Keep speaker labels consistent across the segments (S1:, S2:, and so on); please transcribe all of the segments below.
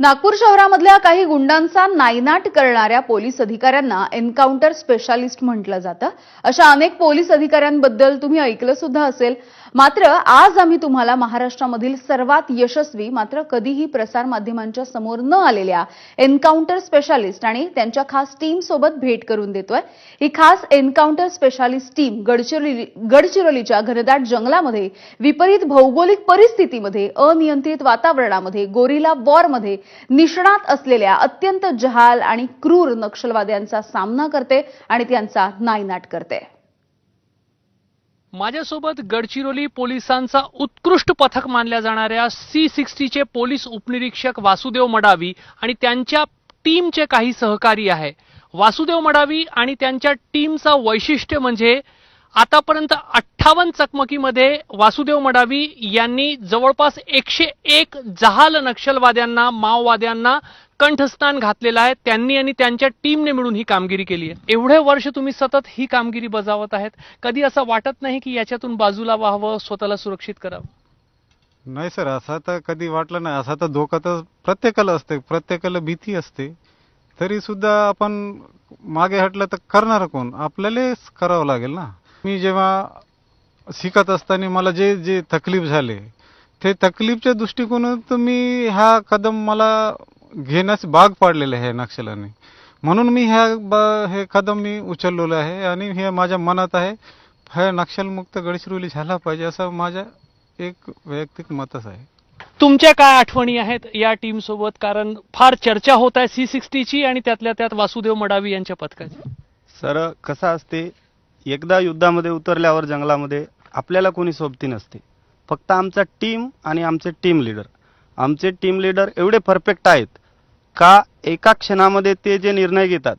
S1: नागपूर शहरामधल्या काही गुंडांचा नायनाट करणाऱ्या पोलीस अधिकाऱ्यांना एन्काउंटर स्पेशालिस्ट म्हटलं जातं. अशा अनेक पोलीस अधिकाऱ्यांबद्दल तुम्ही ऐकलं सुद्धा असेल. मात्र आज आम्ही तुम्हाला महाराष्ट्रामधील सर्वात यशस्वी मात्र कधीही प्रसार माध्यमांच्या समोर न आलेल्या एन्काउंटर स्पेशालिस्ट आणि त्यांच्या खास टीम सोबत भेट करून देतोय. ही खास एन्काउंटर स्पेशालिस्ट टीम गडचिरोली गडचिरोलीच्या घनदाट जंगलामध्ये विपरीत भौगोलिक परिस्थितीमध्ये अनियंत्रित वातावरणामध्ये गोरिला वॉरमध्ये निष्णात असलेल्या अत्यंत जहाल आणि क्रूर नक्षलवाद्यांचा सामना करते आणि त्यांचा नायनाट करते.
S2: माझ्यासोबत गडचिरोली पोलिसांचा उत्कृष्ट पथक मानल्या जाणाऱ्या सी सिक्स्टीचे पोलीस उपनिरीक्षक वासुदेव मडावी आणि त्यांच्या टीमचे काही सहकारी आहे. वासुदेव मडावी आणि त्यांच्या टीमचा वैशिष्ट्य म्हणजे आतापर्यंत अठ्ठावन्न चकमकीमध्ये वासुदेव मडावी यांनी जवळपास एकशे एक जहाल नक्षलवाद्यांना माओवाद्यांना कंठस्थान घातलेलं आहे. त्यांनी आणि त्यांच्या टीमने मिळून ही कामगिरी केली आहे. एवढे वर्ष तुम्ही सतत ही कामगिरी बजावत आहेत. कधी असं वाटत नाही की याच्यातून बाजूला व्हावं स्वतःला सुरक्षित करावं?
S3: नाही सर असं तर कधी वाटलं नाही. असा तर धोका तर प्रत्येकाला असते. प्रत्येकाला भीती असते. तरी सुद्धा आपण मागे हटलं तर करणार कोण? आपल्यालाच करावं लागेल ना? मी जेव्हा शिकत असताना मला जे जे तकलीफ झाले ते तकलीफच्या दृष्टिकोनातून मी हा कदम मला घेण्यास भाग पाडलेला आहे नक्षलाने. म्हणून मी ह्या ब- हे कदम मी उचललेलं आहे आणि हे माझ्या मनात आहे हा नक्षलमुक्त गडचिरोली झाला पाहिजे असं माझ्या एक वैयक्तिक मतच आहे.
S2: तुमच्या काय आठवणी आहेत या टीम सोबत? कारण फार चर्चा होत आहे सी सिक्स्टीची आणि त्यातल्या त्यात वासुदेव मडावी यांच्या पथकाची.
S4: सर कसं असते एकदा युद्धामध्ये उतरल्यावर जंगलामध्ये आपल्याला कोणी सोबती नसते. फक्त आमचा टीम आणि आमचे टीम लीडर. आमचे टीम लीडर एवढे परफेक्ट आहेत का एका क्षणामध्ये ते जे निर्णय घेतात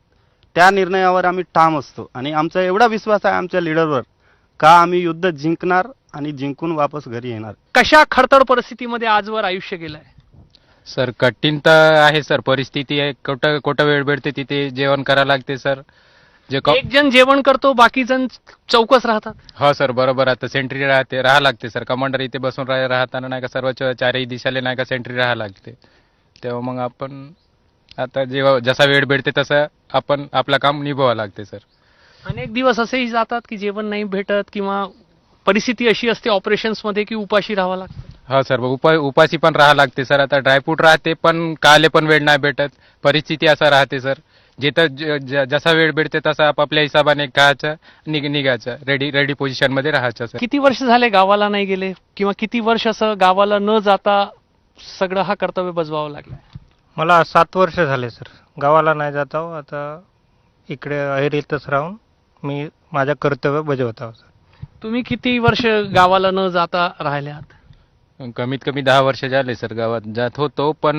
S4: त्या निर्णयावर आम्ही ठाम असतो. आणि आमचा एवढा विश्वास आहे आमच्या लीडरवर का आम्ही युद्ध जिंकणार आणि जिंकून वापस घरी येणार?
S2: कशा खडतड परिस्थितीमध्ये आजवर आयुष्य गेलंय?
S5: सर कठीण तर आहे सर. परिस्थिती आहे. कुठं कुठं वेळ भेटते तिथे जेवण करायला लागते सर. जे क-
S2: एक जण जेवण करतो बाकी जण चौकस राहतात.
S5: हो सर बरोबर आता सेंट्री राहते राहा लागते सर. कमांडर इथे बसून राह- राहताना नाही का सर्व च- चारही दिशाले नाही का सेंट्री राहा लागते. तेव्हा मग आपण आता जेव्हा जसा वेळ भेटते तसं आपण आपलं काम निभावावं लागते सर.
S2: अनेक दिवस असेही जातात की जेवण नाही भेटत किंवा परिस्थिती अशी असते ऑपरेशन्समध्ये की उपाशी राहावं लागतं.
S5: हो सर उपा उपाशी पण राहा लागते सर. आता ड्रायफ्रूट राहते पण काले पण वेळ नाही भेटत. परिस्थिती असा राहते सर. जिथं ज- ज- जसा वेळ भेटते तसा आपापल्या हिशोबाने खायचं निघ निघायचं. रेडी रेडी पोझिशनमध्ये राहायचं सर
S2: किती वर्ष झाले गावाला नाही गेले? किंवा किती वर्ष असं गावाला न जाता सगळं हा कर्तव्य बजवावं लागलं?
S6: मला सात वर्ष झाले सर गावाला नाही जात आहो. आता इकडे अहेरीतच राहून मी माझं कर्तव्य बजावत आहो सर
S2: तुम्ही किती वर्ष गावाला न जाता राहिले आहात
S5: कमीत कमी दहा वर्ष झाले सर गावात जात होतो पण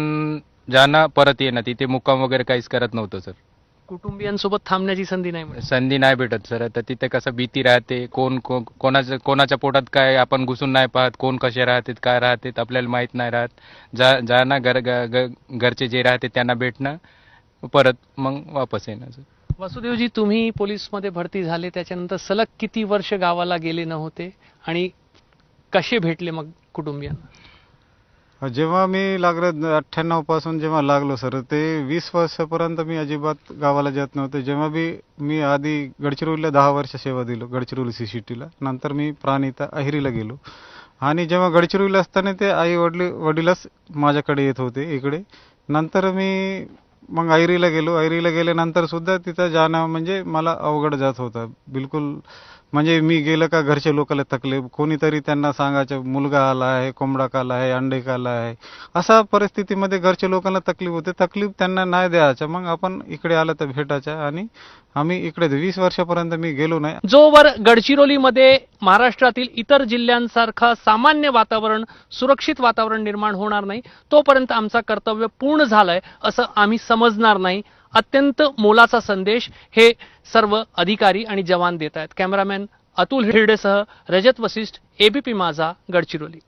S5: जाणं परत येणं तिथे मुक्काम वगैरे काहीच करत नव्हतो सर
S2: कुटुंबियांसोबत थांबण्याची संधी नाही मिळत.
S5: संधी नाही भेटत सर. तर तिथे कसं भीती राहते कोण को- कोणाचं कोणाच्या पोटात काय आपण घुसून नाही पाहत कोण कसे राहतात काय राहतात आपल्याला माहीत नाही राहत. जा जाणं घर घरचे जे राहते त्यांना भेटणं परत मग वापस येणं सर.
S2: वासुदेवजी तुम्ही पोलीसमध्ये भरती झाले त्याच्यानंतर सलग किती वर्ष गावाला गेले नव्हते आणि कसे भेटले मग कुटुंबियांना?
S3: जेव्हा मी लागलं अठ्ठ्याण्णवपासून जेव्हा लागलो सर ते वीस वर्षापर्यंत मी अजिबात गावाला जात नव्हते. जेव्हा बी मी आधी गडचिरोलीला दहा वर्ष सेवा दिलो गडचिरोली सी सी टीला नंतर मी प्राणिता अहिरीला गेलो. आणि जेव्हा गडचिरोलीला असताना ते आई वडील वडीलच माझ्याकडे येत होते इकडे. नंतर मी मग ऐरीला गेलो. ऐरीला गेल्यानंतर सुद्धा तिथं जाणं म्हणजे मला अवघड जात होतं. बिलकुल म्हणजे मी गेलं का घरचे लोकांना तकलीफ? कोणीतरी त्यांना सांगायचं मुलगा आला आहे कोंबडा काला आहे अंडे काला आहे. अशा परिस्थितीमध्ये घरच्या लोकांना तकलीफ होते. तकलीफ त्यांना नाही द्यायचं. मग आपण इकडे आलं तर भेटायचं आणि आम्ही इकडे वीस वर्षापर्यंत मी गेलो नाही.
S2: जोवर गडचिरोलीमध्ये महाराष्ट्रातील इतर जिल्ह्यांसारखं सामान्य वातावरण सुरक्षित वातावरण निर्माण होणार नाही तोपर्यंत आमचा कर्तव्य पूर्ण झालंय असं आम्ही समजणार नाही. अत्यंत मोलाचा संदेश हे सर्व अधिकारी आणि जवान देत आहेत. कॅमेरामॅन अतुल हिरडेसह रजत वसिष्ठ एबीपी माझा गडचिरोली.